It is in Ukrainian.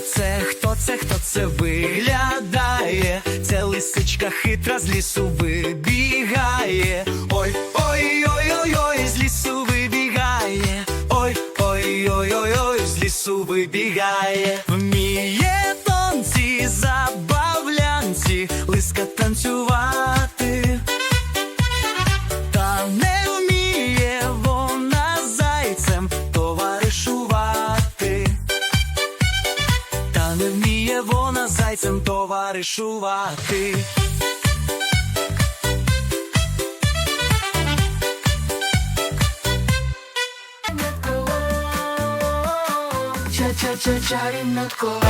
Це, хто це, хто це виглядає? Це лисичка хитра з лісу вибігає. Ой, ой, ой, ой, ой, з лісу вибігає. Ой, ой, ой, ой, ой, з лісу вибігає. Вміє тонці, забавлянці, лиска танцювати. Та не вміє вона зайцем. Зайцем товаришувати. Ча-ча-ча чарівна коло